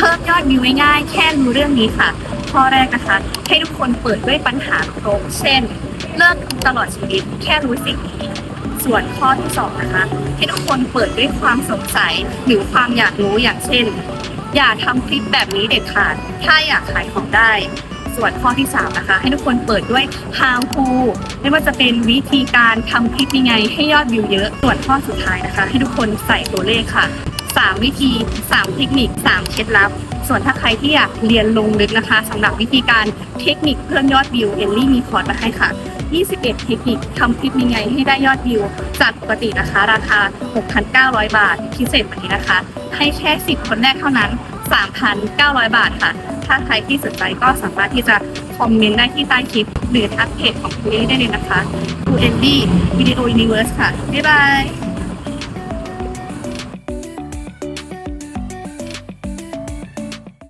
เพิ่มยอดวิวง่ายๆแค่รู้เรื่องนี้ค่ะ ข้อแรกนะคะ ให้ทุกคนเปิดด้วยปัญหาครบเช่น เลิกทุกตลอดชีวิตแค่รู้สิ่งนี้ส่วนข้อที่สองนะคะให้ทุกคนเปิดด้วยความสงสัยหรือความอยากรู้อย่างเช่น อย่าทำคลิปแบบนี้เด็ดขาด ถ้าอยากขายของได้ ส่วนข้อที่3นะคะให้ทุกคนเปิดด้วย how to ไม่ว่าจะเป็นวิธีการทำคลิปยังไงให้ยอดวิวเยอะ ส่วนข้อสุดท้ายนะคะ ให้ทุกคนใส่ตัวเลขค่ะ 3 วิธี 3 เทคนิค 3 เคล็ดลับ ส่วนถ้าใครที่อยากเรียนลงลึกนะคะสำหรับวิธีการเทคนิคเพิ่มยอดวิวเอลลี่มีคอร์สมาให้ค่ะ 21 เทคนิคทำคลิปยังไงให้ได้ยอดวิว จากปกตินะคะ ราคา 6,900 บาท พิเศษวันนี้นะคะ ให้แค่ 10 คนแรกเท่านั้น 3,900 บาทค่ะ ถ้าใครที่สนใจก็สามารถที่จะคอมเมนต์ได้ที่ใต้คลิป หรือทักเพจของคุณเอลี่ได้เลยนะคะคุณเอลลี่วิดีโอยูนิเวิร์สค่ะ บ๊ายบาย